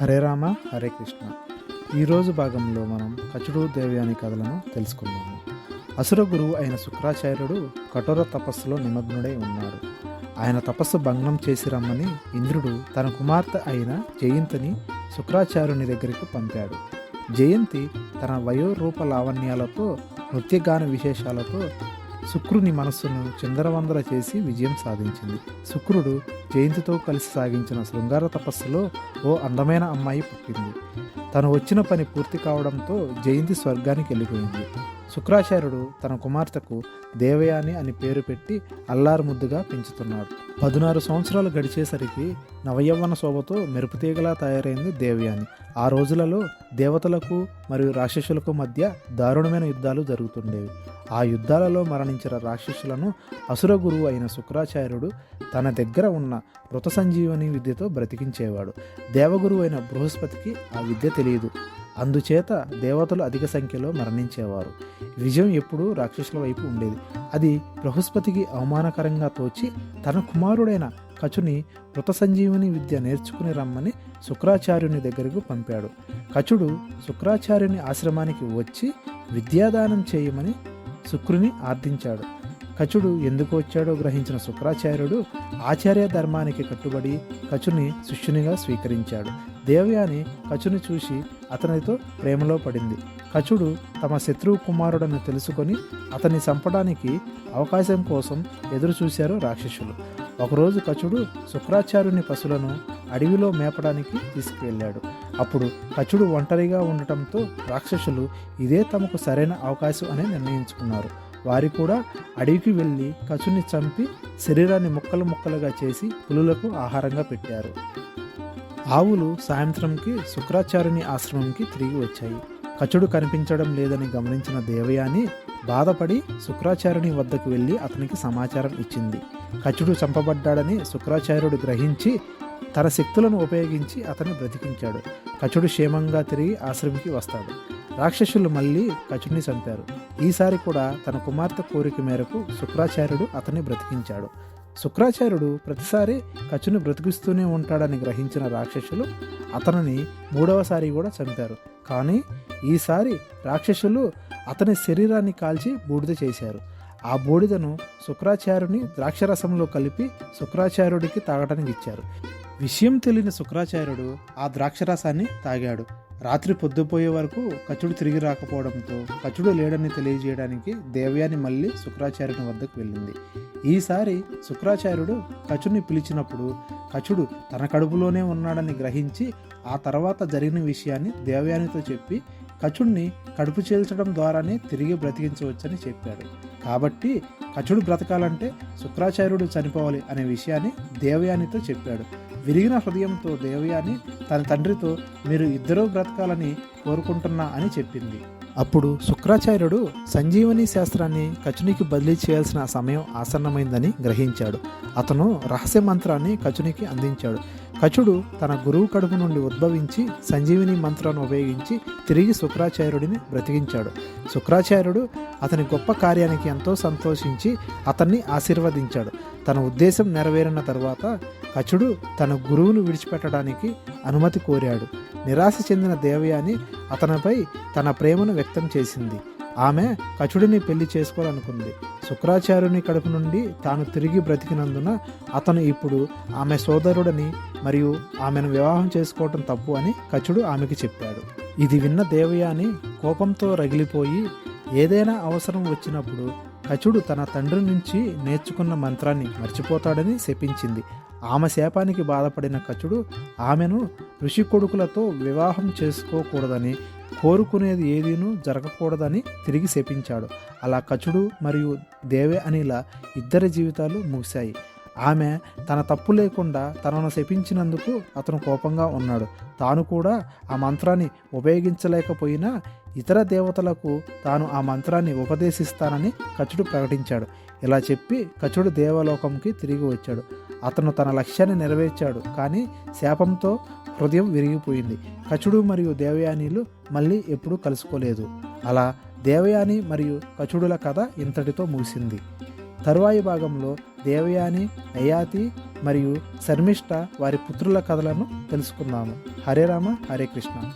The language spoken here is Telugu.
హరే రామ హరే కృష్ణ. ఈరోజు భాగంలో మనం కచుడు దేవి అనే కథలను తెలుసుకున్నాము అసుర గురువు అయిన శుక్రాచార్యుడు కఠోర తపస్సులో నిమగ్నుడై ఉన్నాడు. ఆయన తపస్సు భగ్నం చేసి రమ్మని ఇంద్రుడు తన కుమార్తె అయిన జయంతిని శుక్రాచార్యుని దగ్గరికి పంపాడు. జయంతి తన వయోరూప లావణ్యాలతో నృత్యగాన విశేషాలతో శుక్రుని మనస్సును చిందరవందర చేసి విజయం సాధించింది. శుక్రుడు జయంతితో కలిసి సాగించిన శృంగార తపస్సులో ఓ అందమైన అమ్మాయి పుట్టింది. తను వచ్చిన పని పూర్తి కావడంతో జయంతి స్వర్గానికి వెళ్ళిపోయింది. శుక్రాచార్యుడు తన కుమార్తెకు దేవయాని అని పేరు పెట్టి అల్లారు ముద్దుగా పెంచుతున్నాడు. పదునారు సంవత్సరాలు గడిచేసరికి నవయవ్వన శోభతో మెరుపుతీగలా తయారైంది దేవయాని. ఆ రోజులలో దేవతలకు మరియు రాక్షసులకు మధ్య దారుణమైన యుద్ధాలు జరుగుతుండేవి. ఆ యుద్ధాలలో మరణించిన రాక్షసులను అసుర గురువు అయిన శుక్రాచార్యుడు తన దగ్గర ఉన్న మృత సంజీవని విద్యతో బ్రతికించేవాడు. దేవగురువు అయిన బృహస్పతికి ఆ విద్య తెలియదు. అందుచేత దేవతలు అధిక సంఖ్యలో మరణించేవారు. విజయం ఎప్పుడూ రాక్షసుల వైపు ఉండేది. అది బృహస్పతికి అవమానకరంగా తోచి తన కుమారుడైన కచుని మృత సంజీవని విద్య నేర్చుకుని రమ్మని శుక్రాచార్యుని దగ్గరకు పంపాడు. కచుడు శుక్రాచార్యుని ఆశ్రమానికి వచ్చి విద్యాదానం చేయమని శుక్రుని ఆర్థించాడు. కచుడు ఎందుకు వచ్చాడో గ్రహించిన శుక్రాచార్యుడు ఆచార్య ధర్మానికి కట్టుబడి కచుని శిష్యునిగా స్వీకరించాడు. దేవయాని కచుని చూసి అతనితో ప్రేమలో పడింది. కచుడు తమ శత్రువు కుమారుడని తెలుసుకొని అతన్ని చంపడానికి అవకాశం కోసం ఎదురు చూశారు రాక్షసులు. ఒకరోజు కచుడు శుక్రాచార్యుని పశువులను అడవిలో మేపడానికి తీసుకువెళ్ళాడు. అప్పుడు కచుడు ఒంటరిగా ఉండటంతో రాక్షసులు ఇదే తమకు సరైన అవకాశం అని నిర్ణయించుకున్నారు. వారి కూడా అడవికి వెళ్ళి కసుని చంపి శరీరాన్ని ముక్కలు ముక్కలుగా చేసి పులులకు ఆహారంగా పెట్టారు. ఆవులు సాయంత్రంకి శుక్రాచార్యుని ఆశ్రమంకి తిరిగి వచ్చాయి. కచుడు కనిపించడం లేదని గమనించిన దేవయాని బాధపడి శుక్రాచార్యుని వద్దకు వెళ్ళి అతనికి సమాచారం ఇచ్చింది. కచుడు చంపబడ్డాడని శుక్రాచార్యుడు గ్రహించి తన శక్తులను ఉపయోగించి అతన్ని బ్రతికించాడు. కచుడు క్షేమంగా తిరిగి ఆశ్రమికి వస్తాడు. రాక్షసులు మళ్ళీ కచుడిని చంపారు. ఈసారి కూడా తన కుమార్తె కోరిక మేరకు శుక్రాచార్యుడు అతన్ని బ్రతికించాడు. శుక్రాచార్యుడు ప్రతిసారి కచుని బ్రతికిస్తూనే ఉంటాడని గ్రహించిన రాక్షసులు అతనిని మూడవసారి కూడా చంపారు. కానీ ఈసారి రాక్షసులు అతని శరీరాన్ని కాల్చి బూడిద చేశారు. ఆ బూడిదను శుక్రాచార్యుని ద్రాక్షరసంలో కలిపి శుక్రాచార్యుడికి తాగడానికి ఇచ్చారు. విషయం తెలియని శుక్రాచార్యుడు ఆ ద్రాక్షరసాన్ని తాగాడు. రాత్రి పొద్దుపోయే వరకు కచుడు తిరిగి రాకపోవడంతో కచుడు లేడని తెలియజేయడానికి దేవయాని మళ్ళీ శుక్రాచార్యుని వద్దకు వెళ్ళింది. ఈసారి శుక్రాచార్యుడు కచుని పిలిచినప్పుడు కచుడు తన కడుపులోనే ఉన్నాడని గ్రహించి ఆ తర్వాత జరిగిన విషయాన్ని దేవయానితో చెప్పి కచుడిని కడుపు చేల్చడం ద్వారానే తిరిగి బ్రతికించవచ్చని చెప్పాడు కాబట్టి కచుడు బ్రతకాలంటే శుక్రాచార్యుడు చనిపోవాలి అనే విషయాన్ని దేవయానితో చెప్పాడు. విరిగిన హృదయంతో దేవయాని తన తండ్రితో మీరు ఇద్దరూ బ్రతకాలని కోరుకుంటున్నా అని చెప్పింది. అప్పుడు శుక్రాచార్యుడు సంజీవని శాస్త్రాన్ని కచునికి బదిలీ చేయాల్సిన సమయం ఆసన్నమైందని గ్రహించాడు. అతను రహస్య మంత్రాన్ని కచునికి అందించాడు. కచుడు తన గురువు కడుపు నుండి ఉద్భవించి సంజీవిని మంత్రాన్ని ఉపయోగించి తిరిగి శుక్రాచార్యుడిని బ్రతికించాడు. శుక్రాచార్యుడు అతని గొప్ప కార్యానికి ఎంతో సంతోషించి అతన్ని ఆశీర్వదించాడు. తన ఉద్దేశం నెరవేరిన తర్వాత కచుడు తన గురువును విడిచిపెట్టడానికి అనుమతి కోరాడు. నిరాశ చెందిన దేవయాని అతనిపై తన ప్రేమను వ్యక్తం చేసింది. ఆమె కచుడిని పెళ్ళి చేసుకోవాలనుకుంది. శుక్రాచార్యుని కడుపు నుండి తాను తిరిగి బ్రతికినందున అతను ఇప్పుడు ఆమె సోదరుడని మరియు ఆమెను వివాహం చేసుకోవటం తప్పు అని కచుడు ఆమెకి చెప్పాడు. ఇది విన్న దేవయాని కోపంతో రగిలిపోయి ఏదైనా అవసరం వచ్చినప్పుడు కచుడు తన తండ్రి నుంచి నేర్చుకున్న మంత్రాన్ని మర్చిపోతాడని శపించింది. ఆమె శాపానికి బాధపడిన కచుడు ఆమెను ఋషి కొడుకులతో వివాహం చేసుకోకూడదని కోరుకునేది ఏదీనూ జరగకూడదని తిరిగి శపించాడు. అలా కచుడు మరియు దేవే అనిల ఇద్దరి జీవితాలు ముగిశాయి. ఆమె తన తప్పు లేకుండా తనను శపించినందుకు అతను కోపంగా ఉన్నాడు. తాను కూడా ఆ మంత్రాన్ని ఉపయోగించలేకపోయినా ఇతర దేవతలకు తాను ఆ మంత్రాన్ని ఉపదేశిస్తానని కచుడు ప్రకటించాడు. ఇలా చెప్పి కచుడు దేవలోకంకి తిరిగి వచ్చాడు. అతను తన లక్ష్యాన్ని నెరవేర్చాడు కానీ శాపంతో హృదయం విరిగిపోయింది. కచుడు మరియు దేవయానీలు మళ్ళీ ఎప్పుడూ కలుసుకోలేదు. అలా దేవయాని మరియు కచుడుల కథ ఇంతటితో ముగిసింది. తరువాయి భాగంలో దేవయాని యయాతి మరియు శర్మిష్ట వారి పుత్రుల కథలను తెలుసుకుందాము. హరే రామ హరే కృష్ణ.